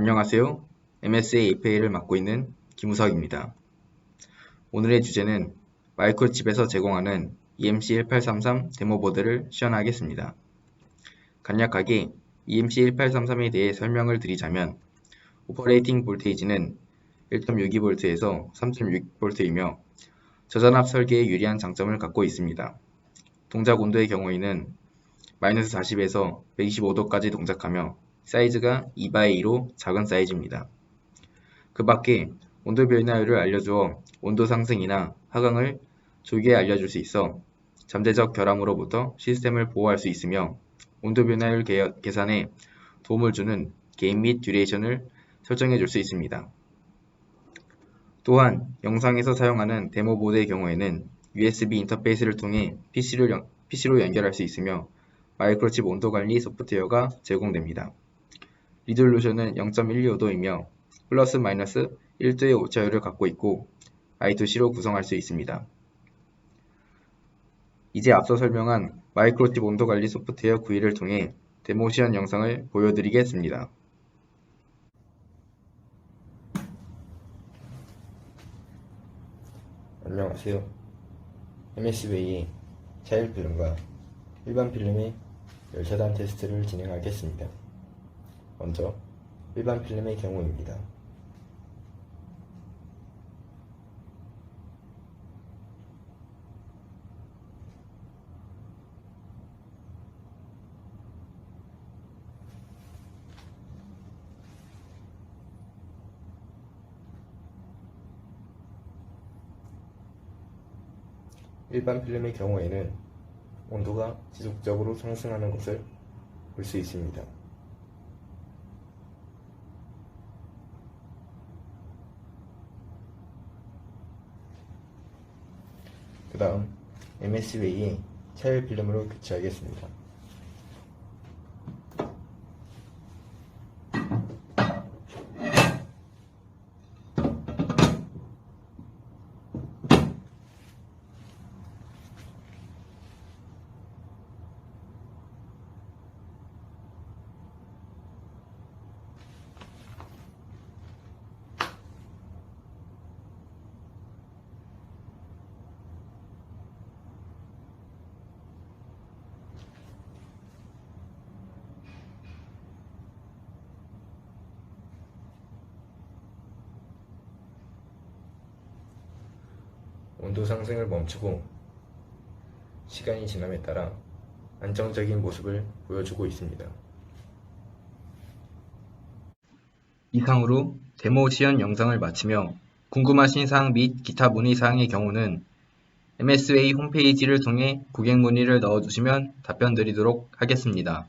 안녕하세요. MSA APA를 맡고 있는 김우석입니다. 오늘의 주제는 마이크로칩에서 제공하는 E EMC1833 데모보드를 시연하겠습니다. 간략하게 E EMC1833에 대해 설명을 드리자면 오퍼레이팅 볼테이지는 1.62V에서 3.6V이며 저전압 설계에 유리한 장점을 갖고 있습니다. 동작 온도의 경우에는 마이너스 40에서 125도까지 동작하며 사이즈가 2x2로 작은 사이즈입니다. 그 밖에 온도 변화율을 알려주어 온도 상승이나 하강을 조기에 알려줄 수 있어 잠재적 결함으로부터 시스템을 보호할 수 있으며 온도 변화율 개- 계산에 도움을 주는 게임 및 듀레이션을 설정해 줄 수 있습니다. 또한 영상에서 사용하는 데모 보드의 경우에는 USB 인터페이스를 통해 PC로 연결할 수 있으며 마이크로칩 온도 관리 소프트웨어가 제공됩니다. 리졸루션은 0.125도이며 플러스 마이너스 1도의 오차율을 갖고 있고 I2C로 구성할 수 있습니다. 이제 앞서 설명한 마이크로칩 온도 관리 소프트웨어 구의를 통해 데모 시연 영상을 보여드리겠습니다. 안녕하세요. MSV의 차일 필름과 일반 필름의 열차단 테스트를 진행하겠습니다. 먼저 일반 필름의 경우입니다. 일반 필름의 경우에는 온도가 지속적으로 상승하는 것을 볼 수 있습니다. 그 다음 MSV의 차일 필름으로 교체하겠습니다. 온도 상승을 멈추고 시간이 지남에 따라 안정적인 모습을 보여주고 있습니다. 이상으로 데모 시연 영상을 마치며 궁금하신 사항 및 기타 문의 사항의 경우는 MSA 홈페이지를 통해 고객 문의를 넣어주시면 답변 드리도록 하겠습니다.